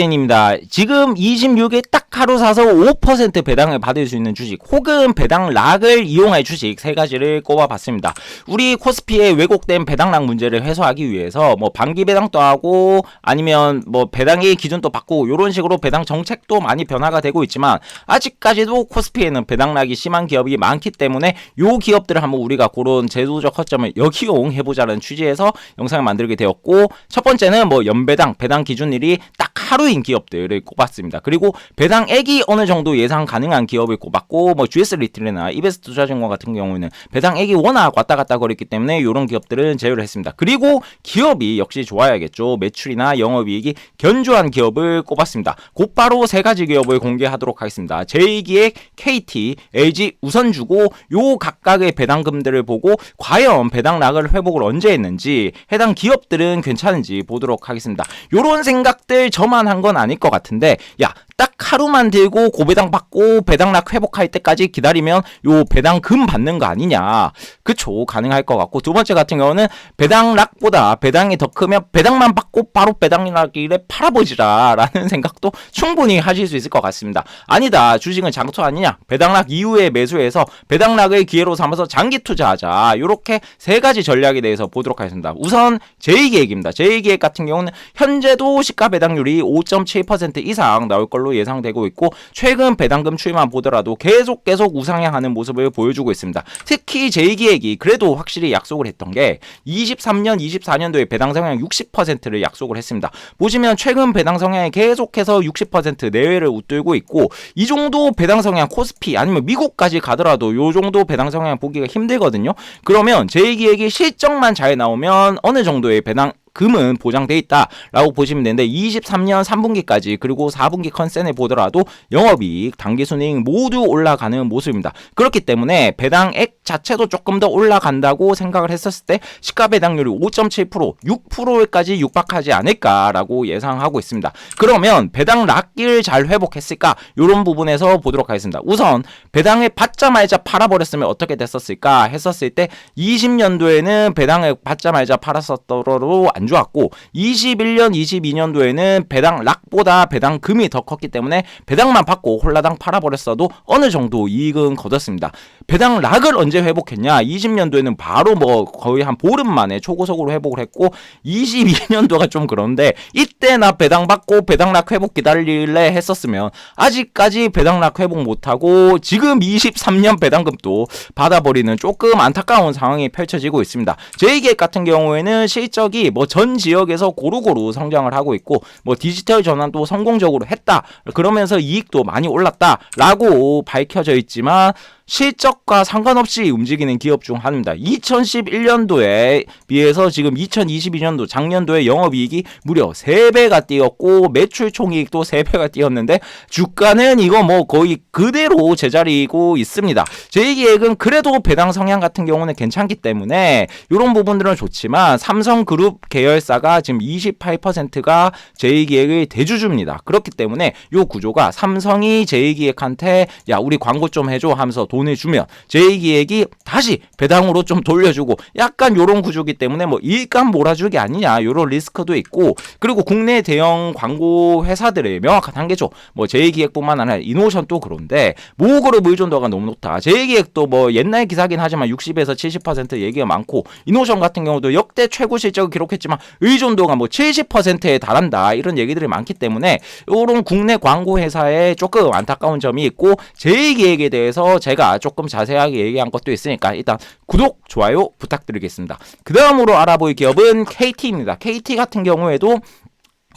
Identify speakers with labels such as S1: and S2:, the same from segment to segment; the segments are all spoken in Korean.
S1: 입니다. 지금 26일 딱 하루 사서 5% 배당을 받을 수 있는 주식 혹은 배당 락을 이용할 주식 세 가지를 꼽아봤습니다. 우리 코스피의 왜곡된 배당 락 문제를 해소하기 위해서 뭐 반기 배당도 하고 아니면 뭐 배당의 기준도 바꾸고 이런 식으로 배당 정책도 많이 변화가 되고 있지만 아직까지도 코스피에는 배당 락이 심한 기업이 많기 때문에 요 기업들을 한번 우리가 그런 제도적 허점을 역이용해보자는 취지에서 영상을 만들게 되었고 첫 번째는 뭐 연배당 배당 기준일이 딱 하루 인 기업들을 꼽았습니다. 그리고 배당액이 어느 정도 예상 가능한 기업을 꼽았고 뭐 GS 리틀이나 이베스트 투자증권 같은 경우에는 배당액이 워낙 왔다 갔다 거렸기 때문에 이런 기업들은 제외를 했습니다. 그리고 기업이 역시 좋아야겠죠. 매출이나 영업이익이 견조한 기업을 꼽았습니다. 곧바로 세 가지 기업을 공개하도록 하겠습니다. 제2기획, KT, LG 우선 주고 요 각각의 배당금들을 보고 과연 배당락을 회복을 언제 했는지 해당 기업들은 괜찮은지 보도록 하겠습니다. 요런 생각들 저만 한건 아닐 것 같은데 야 딱 하루만 들고 고배당 받고 배당락 회복할 때까지 기다리면 요 배당금 받는 거 아니냐. 그쵸? 가능할 것 같고. 두 번째 같은 경우는 배당락보다 배당이 더 크면 배당만 받고 바로 배당락이래 팔아보지라 라는 생각도 충분히 하실 수 있을 것 같습니다. 아니다. 주식은 장투 아니냐. 배당락 이후에 매수해서 배당락을 기회로 삼아서 장기 투자하자. 요렇게 세 가지 전략에 대해서 보도록 하겠습니다. 우선 제2계획입니다. 제2계획 같은 경우는 현재도 시가 배당률이 5.7% 이상 나올 걸로 예상되고 있고 최근 배당금 추이만 보더라도 계속 계속 우상향하는 모습을 보여주고 있습니다. 특히 제2기획이 그래도 확실히 약속을 했던 게 23년, 24년도에 배당 성향 60%를 약속을 했습니다. 보시면 최근 배당 성향이 계속해서 60% 내외를 웃돌고 있고 이 정도 배당 성향 코스피 아니면 미국까지 가더라도 요 정도 배당 성향 보기가 힘들거든요. 그러면 제2기획이 실적만 잘 나오면 어느 정도의 배당 금은 보장돼 있다라고 보시면 되는데 23년 3분기까지 그리고 4분기 컨센을 보더라도 영업이익, 당기순이익 모두 올라가는 모습입니다. 그렇기 때문에 배당액 자체도 조금 더 올라간다고 생각을 했었을 때 시가 배당률이 5.7% 6%까지 육박하지 않을까라고 예상하고 있습니다. 그러면 배당 락기를 잘 회복했을까? 이런 부분에서 보도록 하겠습니다. 우선 배당을 받자마자 팔아버렸으면 어떻게 됐었을까 했었을 때 20년도에는 배당을 받자마자 팔았었더라도 안 좋았고 21년 22년도에는 배당 락보다 배당금이 더 컸기 때문에 배당만 받고 홀라당 팔아버렸어도 어느 정도 이익은 거뒀습니다. 배당 락을 언제 회복했냐? 20년도에는 바로 뭐 거의 한 보름 만에 초고속으로 회복을 했고 22년도가 좀 그런데 이때 나 배당 받고 배당 락 회복 기다릴래 했었으면 아직까지 배당 락 회복 못하고 지금 23년 배당금도 받아버리는 조금 안타까운 상황이 펼쳐지고 있습니다. 제이객 같은 경우에는 실적이 뭐전 지역에서 고루고루 성장을 하고 있고 뭐 디지털 전환도 성공적으로 했다. 그러면서 이익도 많이 올랐다라고 밝혀져 있지만 실적과 상관없이 움직이는 기업 중 하나입니다. 2011년도에 비해서 지금 2022년도 작년도에 영업이익이 무려 3배가 뛰었고 매출 총이익도 3배가 뛰었는데 주가는 이거 뭐 거의 그대로 제자리고 있습니다. 제2기획은 그래도 배당 성향 같은 경우는 괜찮기 때문에 이런 부분들은 좋지만 삼성그룹 계열사가 지금 28%가 제2기획의 대주주입니다. 그렇기 때문에 이 구조가 삼성이 제2기획한테 야 우리 광고 좀 해줘 하면서 돈을 주면 제2기획이 다시 배당으로 좀 돌려주고 약간 요런 구조기 때문에 뭐 일감 몰아주기 아니냐 요런 리스크도 있고 그리고 국내 대형 광고 회사들의 명확한 한계죠. 뭐 제2기획뿐만 아니라 이노션도 그런데 모그룹 의존도가 너무 높다. 제2기획도 뭐 옛날 기사긴 하지만 60에서 70% 얘기가 많고 이노션 같은 경우도 역대 최고 실적을 기록했지만 의존도가 뭐 70%에 달한다 이런 얘기들이 많기 때문에 요런 국내 광고 회사에 조금 안타까운 점이 있고 제2기획에 대해서 제가 조금 자세하게 얘기한 것도 있으니까 일단 구독, 좋아요 부탁드리겠습니다. 그 다음으로 알아볼 기업은 KT입니다. KT 같은 경우에도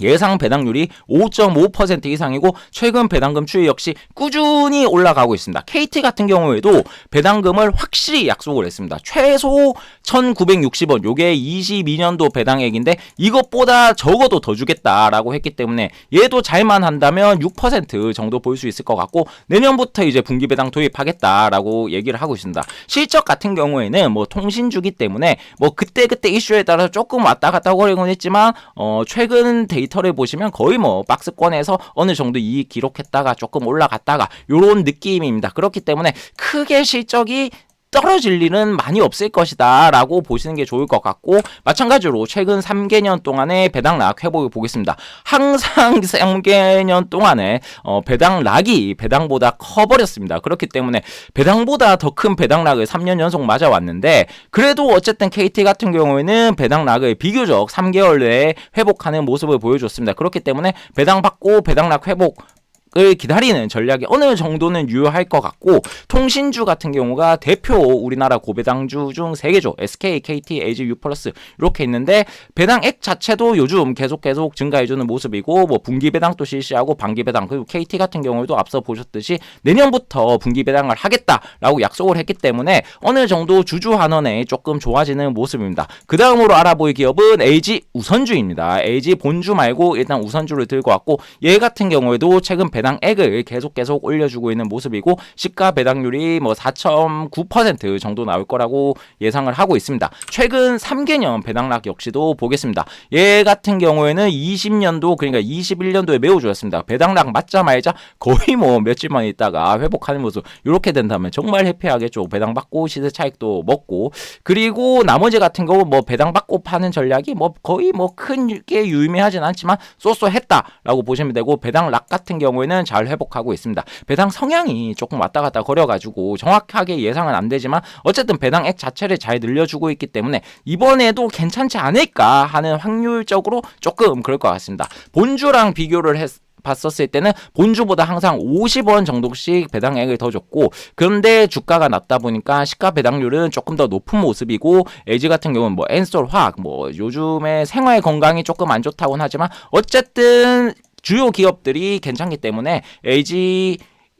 S1: 예상 배당률이 5.5% 이상이고 최근 배당금 추이 역시 꾸준히 올라가고 있습니다. KT 같은 경우에도 배당금을 확실히 약속을 했습니다. 최소 1,960원 요게 22년도 배당액인데 이것보다 적어도 더 주겠다라고 했기 때문에 얘도 잘만 한다면 6% 정도 볼 수 있을 것 같고 내년부터 이제 분기 배당 도입하겠다라고 얘기를 하고 있습니다. 실적 같은 경우에는 뭐 통신주기 때문에 뭐 그때 그때 이슈에 따라서 조금 왔다 갔다 거리곤 했지만 어 최근 데이터를 보시면 거의 뭐 박스권에서 어느 정도 이익 기록했다가 조금 올라갔다가 요런 느낌입니다. 그렇기 때문에 크게 실적이 떨어질 일은 많이 없을 것이다 라고 보시는 게 좋을 것 같고 마찬가지로 최근 3개년 동안의 배당락 회복을 보겠습니다. 항상 3개년 동안에 어, 배당락이 배당보다 커버렸습니다. 그렇기 때문에 배당보다 더 큰 배당락을 3년 연속 맞아왔는데 그래도 어쨌든 KT 같은 경우에는 배당락을 비교적 3개월 내에 회복하는 모습을 보여줬습니다. 그렇기 때문에 배당받고 배당락 회복 을 기다리는 전략이 어느 정도는 유효할 것 같고 통신주 같은 경우가 대표 우리나라 고배당주 중 3개죠. SK, KT, LG, U+ 이렇게 있는데 배당액 자체도 요즘 계속 계속 증가해주는 모습이고 뭐 분기 배당도 실시하고 반기 배당 그리고 KT 같은 경우에도 앞서 보셨듯이 내년부터 분기 배당을 하겠다라고 약속을 했기 때문에 어느 정도 주주 환원에 조금 좋아지는 모습입니다. 그 다음으로 알아볼 기업은 LG 우선주입니다. LG 본주 말고 일단 우선주를 들고 왔고 얘 같은 경우에도 최근 배당 액을 계속 계속 올려주고 있는 모습이고 시가 배당률이 뭐 4.9% 정도 나올 거라고 예상을 하고 있습니다. 최근 3개년 배당락 역시도 보겠습니다. 얘 같은 경우에는 20년도 그러니까 21년도에 매우 좋았습니다. 배당락 맞자마자 거의 뭐 며칠만 있다가 회복하는 모습 이렇게 된다면 정말 해피하겠죠. 배당 받고 시세 차익도 먹고 그리고 나머지 같은 경우 뭐 배당 받고 파는 전략이 뭐 거의 뭐 크게 유의미하진 않지만 쏘쏘했다라고 보시면 되고 배당 락 같은 경우에는 잘 회복하고 있습니다. 배당 성향이 조금 왔다 갔다 거려가지고 정확하게 예상은 안 되지만 어쨌든 배당액 자체를 잘 늘려주고 있기 때문에 이번에도 괜찮지 않을까 하는 확률적으로 조금 그럴 것 같습니다. 본주랑 비교를 했 봤었을 때는 본주보다 항상 50원 정도씩 배당액을 더 줬고 그런데 주가가 낮다 보니까 시가 배당률은 조금 더 높은 모습이고 LG 같은 경우는 뭐 엔솔 화학 뭐 요즘에 생활 건강이 조금 안 좋다고는 하지만 어쨌든 주요 기업들이 괜찮기 때문에 LG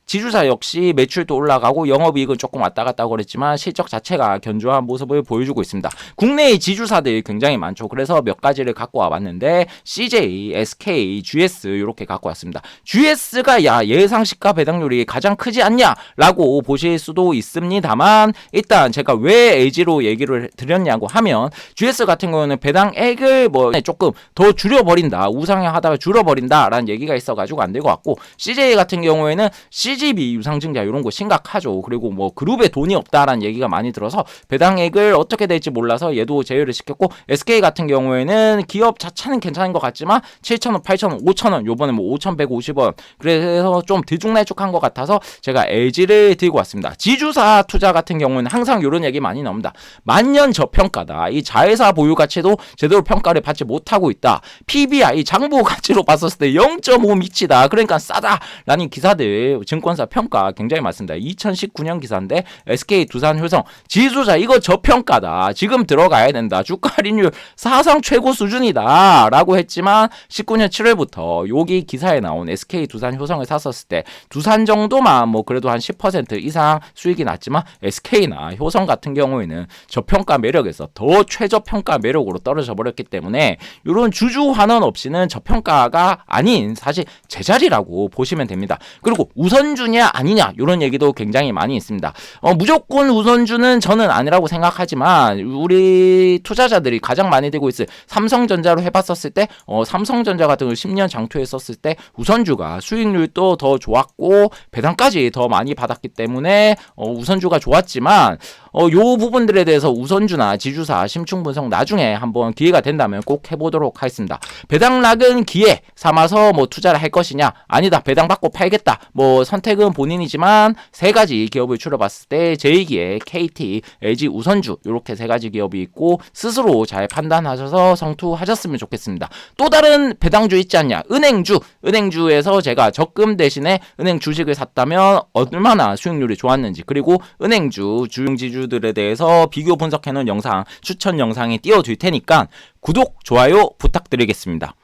S1: 지주사 역시 매출도 올라가고 영업이익은 조금 왔다 갔다 그랬지만 실적 자체가 견조한 모습을 보여주고 있습니다. 국내의 지주사들이 굉장히 많죠. 그래서 몇 가지를 갖고 와봤는데 CJ, SK, GS 이렇게 갖고 왔습니다. GS가 야 예상 시가 배당률이 가장 크지 않냐라고 보실 수도 있습니다만 일단 제가 왜 LG로 얘기를 드렸냐고 하면 GS 같은 경우는 배당액을 뭐 조금 더 줄여버린다 우상향하다가 줄여버린다라는 얘기가 있어가지고 안 될 것 같고 CJ 같은 경우에는 CJ CGV 유상증자 이런 거 심각하죠. 그리고 뭐 그룹에 돈이 없다라는 얘기가 많이 들어서 배당액을 어떻게 될지 몰라서 얘도 제외를 시켰고 SK 같은 경우에는 기업 자체는 괜찮은 것 같지만 7,000원, 8,000원, 5,000원 요번에 뭐 5,150원 그래서 좀 들쭉날쭉한 것 같아서 제가 LG를 들고 왔습니다. 지주사 투자 같은 경우는 항상 이런 얘기 많이 나옵니다. 만년 저평가다. 이 자회사 보유 가치도 제대로 평가를 받지 못하고 있다. PBI 장부 가치로 봤었을 때 0.5 미치다. 그러니까 싸다라는 기사들 증권 증권사 평가 굉장히 많습니다. 2019년 기사인데 SK 두산 효성 지수자 이거 저평가다. 지금 들어가야 된다. 주가 할인율 사상 최고 수준이다라고 했지만 19년 7월부터 여기 기사에 나온 SK 두산 효성을 샀었을 때 두산 정도만 뭐 그래도 한 10% 이상 수익이 났지만 SK나 효성 같은 경우에는 저평가 매력에서 더 최저평가 매력으로 떨어져 버렸기 때문에 이런 주주 환원 없이는 저평가가 아닌 사실 제자리라고 보시면 됩니다. 그리고 우선 우선주냐 아니냐 이런 얘기도 굉장히 많이 있습니다. 어, 무조건 우선주는 저는 아니라고 생각하지만 우리 투자자들이 가장 많이 들고 있을 삼성전자로 해봤었을 때 어, 삼성전자 같은 걸 10년 장투했었을 때 우선주가 수익률도 더 좋았고 배당까지 더 많이 받았기 때문에 어, 우선주가 좋았지만 어, 요 부분들에 대해서 우선주나 지주사 심층 분석 나중에 한번 기회가 된다면 꼭 해보도록 하겠습니다. 배당락은 기회 삼아서 뭐 투자를 할 것이냐 아니다 배당 받고 팔겠다 뭐 선 택은 본인이지만 세 가지 기업을 추려봤을 때 제2기에 KT, LG 우선주 이렇게 세 가지 기업이 있고 스스로 잘 판단하셔서 성투하셨으면 좋겠습니다. 또 다른 배당주 있지 않냐 은행주 은행주에서 제가 적금 대신에 은행 주식을 샀다면 얼마나 수익률이 좋았는지 그리고 은행주 주용지주 주들에 대해서 비교 분석해 놓은 영상 추천 영상이 띄워둘 테니까 구독, 좋아요 부탁드리겠습니다.